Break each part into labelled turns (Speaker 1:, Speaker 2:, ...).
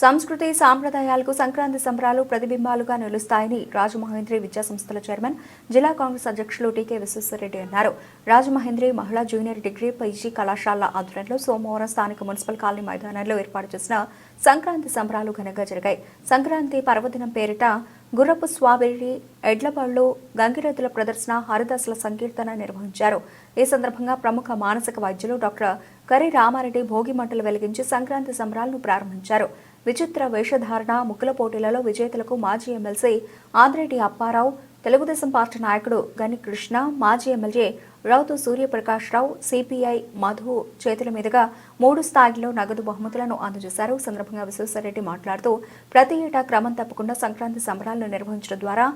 Speaker 1: సంస్కృతి సాంప్రదాయాలకు సంక్రాంతి సంబరాలు ప్రతిబింబాలుగా నిలుస్తాయని రాజమహేంద్రి విద్యా సంస్థల చైర్మన్ జిల్లా కాంగ్రెస్ అధ్యక్షులు టీకే విశ్వేశ్వరరెడ్డి అన్నారు. రాజమహేంద్రి మహిళా జూనియర్ డిగ్రీ పైజీ కళాశాల ఆధ్వర్యంలో సోమవారం స్థానిక మున్సిపల్ కాలనీ మైదానంలో ఏర్పాటు చేసిన సంక్రాంతి సంబరాలు ఘనంగా జరిగాయి. సంక్రాంతి పర్వదినం పేరిట గుర్రపు స్వాబెరి ఎడ్లబళ్ళు గంగిరెద్దుల ప్రదర్శన హరిదాసుల సంకీర్తన నిర్వహించారు. ఈ సందర్భంగా ప్రముఖ మానసిక వైద్యులు డాక్టర్ కరి రామారెడ్డి భోగి మంటలు వెలిగించి సంక్రాంతి సంబరాలను ప్రారంభించారు. విచిత్ర వేషధారణ ముగ్గుల పోటీలలో విజేతలకు మాజీ ఎమ్మెల్సీ ఆదిరెడ్డి అప్పారావు తెలుగుదేశం పార్టీ నాయకుడు గని కృష్ణ మాజీ ఎమ్మెల్యే రౌతు సూర్యప్రకాష్ రావు సిపిఐ మధు చేతుల మీదుగా మూడు స్థాయిలో నగదు బహుమతులను అందజేశారు. సందర్భంగా విశ్వేశ్వరరెడ్డి మాట్లాడుతూ ప్రతి ఏటా క్రమం తప్పకుండా సంక్రాంతి సంబరాలను నిర్వహించడం ద్వారా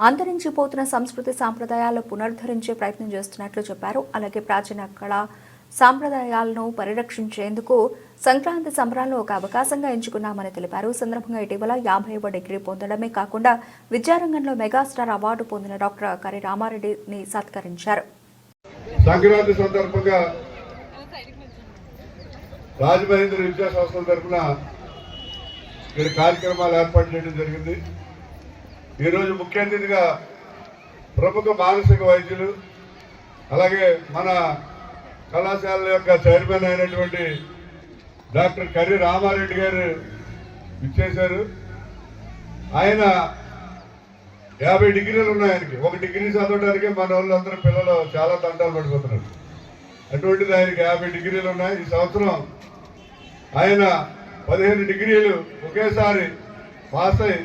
Speaker 1: అంతరించిపోతున్న సంస్కృతి సాంప్రదాయాలను పునరుద్ధరించే ప్రయత్నం చేస్తున్నట్లు చెప్పారు. అలాగే ప్రాచీన కళా సాంప్రదాయాలను పరిరక్షించేందుకు సంక్రాంతి సంబరాలను ఒక అవకాశంగా ఎంచుకున్నామని తెలిపారు. సందర్భంగా ఇటీవల యాభైవ డిగ్రీ పొందడమే కాకుండా విద్యారంగంలో మెగాస్టార్ అవార్డు పొందిన డాక్టర్ కరి రామారెడ్డిని సత్కరించారు.
Speaker 2: సంక్రాంతి సందర్భంగా రాజమహేంద్ర విద్యా సంస్థల తరఫున ఇక్కడ కార్యక్రమాలు ఏర్పాటు చేయడం జరిగింది. ఈరోజు ముఖ్య అతిథిగా ప్రముఖ మానసిక వైద్యులు అలాగే మన కళాశాల యొక్క చైర్మన్ అయినటువంటి డాక్టర్ కర్రి రామారెడ్డి గారు ఇచ్చేశారు ఆయన యాభై డిగ్రీలు ఉన్నాయి ఆయనకి. ఒక డిగ్రీ చదవడానికి మన వాళ్ళందరూ పిల్లలు చాలా తంటాలు పడిపోతున్నారు. అటువంటిది ఆయనకి యాభై డిగ్రీలు ఉన్నాయి. ఈ సంవత్సరం ఆయన పదిహేను డిగ్రీలు ఒకేసారి పాస్ అయి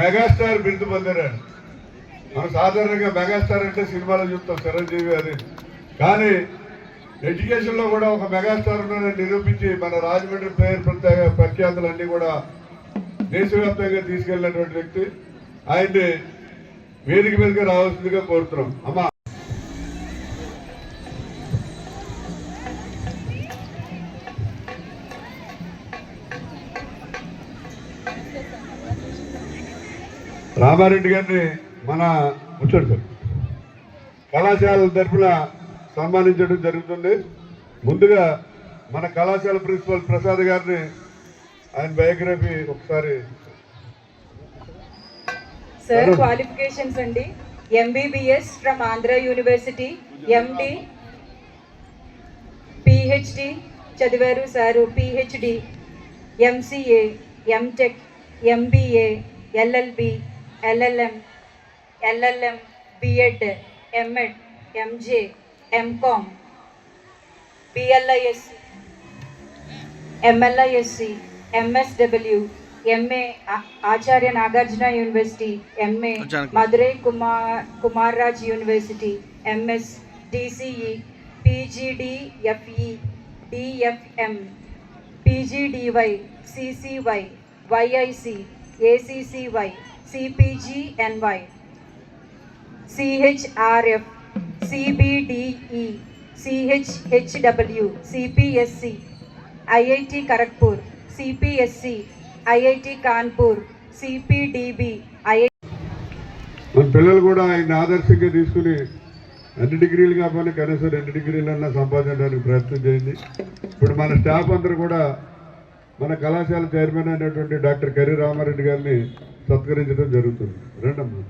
Speaker 2: మెగాస్టార్ బిరుదు పొందారు మనం సాధారణంగా మెగాస్టార్ అంటే సినిమాలో చూస్తాం చిరంజీవి అది కానీ ఎడ్యుకేషన్లో కూడా ఒక మెగాస్టార్ ఉన్నారని నిరూపించి మన రాజమండ్రి పేరు ప్రత్యేక ప్రఖ్యాతులన్నీ కూడా దేశవ్యాప్తంగా తీసుకెళ్ళినటువంటి వ్యక్తి. ఆయన్ని వేదిక మీదకి రావాల్సిందిగా కోరుతున్నాం. అమ్మా. రామారెడ్డి గారిని మన కూర్చోండి సార్ కళాశాల తరఫున సన్మానించడం జరుగుతుంది. ముందుగా మన కళాశాల ప్రిన్సిపల్ ప్రసాద్ గారిని ఆయన బయోగ్రఫీ ఒకసారి
Speaker 3: సార్. క్వాలిఫికేషన్స్ అండి. MBBS from Andhra university MD PhD చదివారు sir. PhD MCA MTech MBA LLB LLM LLM BEd MEd MJ M com P L I S C M L I S C M S W M A Acharya Nagarjuna university M A Madurai Kumar Kumar Raj university M S DC PG D F D F M PG D Y CC Y YC ACC Y CPG N Y CHRF CBDE CHHW CPSC IIT Kharagpur CPSC IIT Kanpur CPDB II
Speaker 2: మన పిల్లలు కూడా ఆయన ఆదర్శంగా తీసుకుని అన్ని డిగ్రీలు కాబట్టి కనీసం రెండు డిగ్రీలన్నా సంపాదించడానికి ప్రయత్నం చేయండి. ఇప్పుడు మన స్టాఫ్ అందరూ కూడా మన కళాశాల చైర్మన్ అయినటువంటి డాక్టర్ కర్రీ రామారెడ్డి గారిని సత్కరించడం జరుగుతుంది. రెండమ్మా.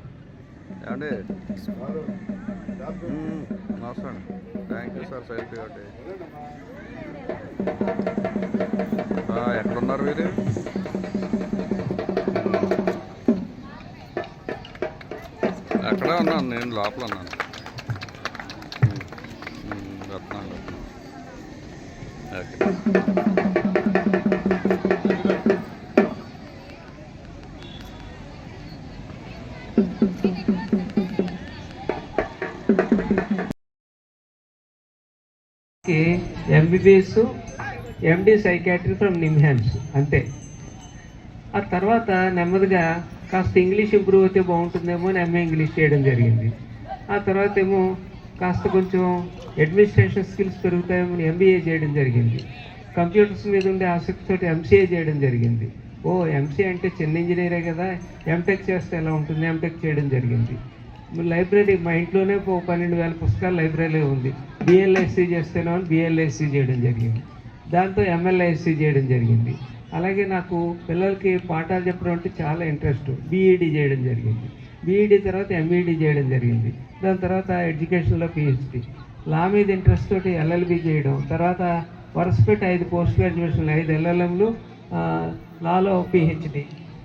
Speaker 4: ఏమండి మ్మ్. నమస్కారం థ్యాంక్ యూ సార్ సెల్ఫీ ఒకటి ఎక్కడున్నారు మీరు అక్కడే ఉన్నాను నేను లోపల ఉన్నాను మ్మ్. Okay
Speaker 5: MBBS MD psychiatry from NIMHANS అంతే. ఆ తర్వాత నెమ్మదిగా కాస్త ఇంగ్లీష్ ఇంప్రూవ్ అయితే బాగుంటుందేమో అని ఎంఏ ఇంగ్లీష్ చేయడం జరిగింది. ఆ తర్వాత ఏమో కాస్త కొంచెం అడ్మినిస్ట్రేషన్ స్కిల్స్ పెరుగుతాయేమో అని ఎంబీఏ చేయడం జరిగింది. కంప్యూటర్స్ మీద ఉండే ఆసక్తితో ఎంసీఏ చేయడం జరిగింది. ఓ ఎంసీఏ అంటే చిన్న ఇంజనీరే కదా. ఎంటెక్ చేస్తే ఎలా ఉంటుంది? ఎంటెక్ చేయడం జరిగింది. లైబ్రరీ మా ఇంట్లోనే ఒక పన్నెండు వేల పుస్తకాలు లైబ్రరీ ఉంది. బిఎల్ఎస్సి చేస్తేనే బిఎల్ఎస్సి చేయడం జరిగింది. దాంతో ఎంఎల్ఐఎస్సి చేయడం జరిగింది. అలాగే నాకు పిల్లలకి పాఠాలు చెప్పడం అంటే చాలా ఇంట్రెస్ట్. బీఈడి చేయడం జరిగింది. బీఈడి తర్వాత ఎంఈడి చేయడం జరిగింది. దాని తర్వాత ఎడ్యుకేషన్లో పిహెచ్డి లా మీద ఇంట్రెస్ట్ తోటి ఎల్ఎల్బి చేయడం. తర్వాత వరుసపెట్టి ఐదు పోస్ట్ గ్రాడ్యుయేషన్లు ఐదు ఎల్ఎల్ఎంలు లాలో పిహెచ్డి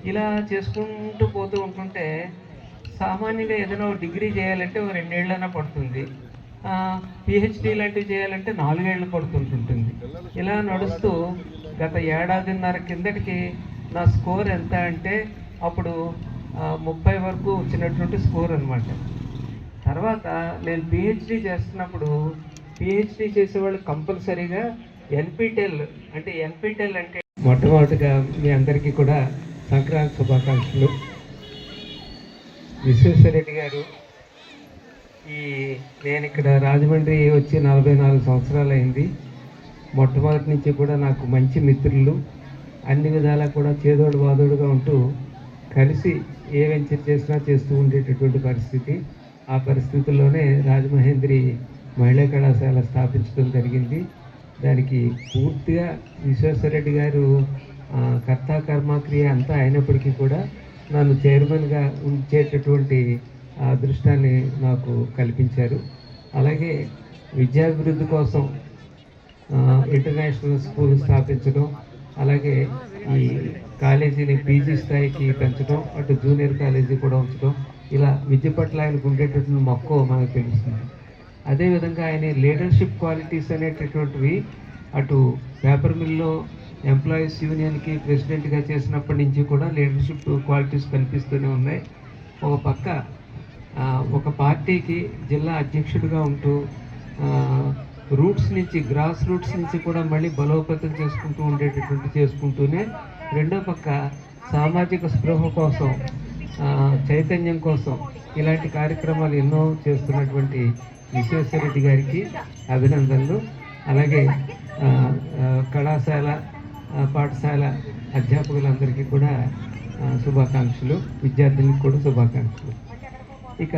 Speaker 5: ఇలా చేసుకుంటూ పోతూ ఉంటుంటే సామాన్యంగా ఏదైనా డిగ్రీ చేయాలంటే ఒక రెండేళ్ళైనా పడుతుంది. పిహెచ్డి లాంటివి చేయాలంటే నాలుగేళ్ళు పడుతుంటుంటుంది. ఇలా నడుస్తూ గత ఏడాదిన్నర కిందటికి నా స్కోర్ ఎంత అంటే అప్పుడు ముప్పై వరకు వచ్చినటువంటి స్కోర్ అనమాట తర్వాత నేను పిహెచ్డి చేస్తున్నప్పుడు పిహెచ్డి చేసేవాళ్ళు కంపల్సరీగా ఎన్పిటెల్ అంటే ఎన్పిటెల్ అంటే మొట్టమొదటిగా మీ అందరికీ కూడా సంక్రాంతి శుభాకాంక్షలు. విశ్వేశ్వరరెడ్డి గారు ఈ నేను ఇక్కడ రాజమండ్రి వచ్చి నలభై నాలుగు సంవత్సరాలు అయింది మొట్టమొదటి నుంచి కూడా నాకు మంచి మిత్రులు అన్ని విధాలా కూడా చేదోడు వాదోడుగా ఉంటూ కలిసి ఏ వెంచర్ చేసినా చేస్తూ ఉండేటటువంటి పరిస్థితి. ఆ పరిస్థితుల్లోనే రాజమహేంద్రి మహిళా కళాశాల స్థాపించడం జరిగింది. దానికి పూర్తిగా విశ్వేశ్వరరెడ్డి గారు కర్త కర్మక్రియ అంతా అయినప్పటికీ కూడా నన్ను చైర్మన్గా ఉంచేటటువంటి అదృష్టాన్ని నాకు కల్పించారు. అలాగే విద్యాభివృద్ధి కోసం ఇంటర్నేషనల్ స్కూల్ స్థాపించడం అలాగే ఈ కాలేజీని పీజీ స్థాయికి పెంచడం అటు జూనియర్ కాలేజీ కూడా ఉంచడం ఇలా విద్య పట్ల ఆయనకు ఉండేటటువంటి మక్కువ మనకు తెలుస్తుంది. అదేవిధంగా ఆయన లీడర్షిప్ క్వాలిటీస్ అనేటటువంటివి అటు పేపర్ మిల్లో ఎంప్లాయీస్ యూనియన్కి ప్రెసిడెంట్గా చేసినప్పటి నుంచి కూడా లీడర్షిప్ క్వాలిటీస్ కనిపిస్తూనే ఉన్నాయి. ఒక పక్క ఒక పార్టీకి జిల్లా అధ్యక్షుడిగా ఉంటూ రూట్స్ నుంచి గ్రాస్ రూట్స్ నుంచి కూడా మళ్ళీ బలోపేతం చేసుకుంటూ ఉండేటటువంటి చేసుకుంటూనే రెండో పక్క సామాజిక స్పృహ కోసం చైతన్యం కోసం ఇలాంటి కార్యక్రమాలు ఎన్నో చేస్తున్నటువంటి విశ్వేశ్వరరెడ్డి గారికి అభినందనలు. అలాగే కళాశాల పాఠశాల అధ్యాపకులందరికీ కూడా శుభాకాంక్షలు. విద్యార్థులకు కూడా శుభాకాంక్షలు. ఇక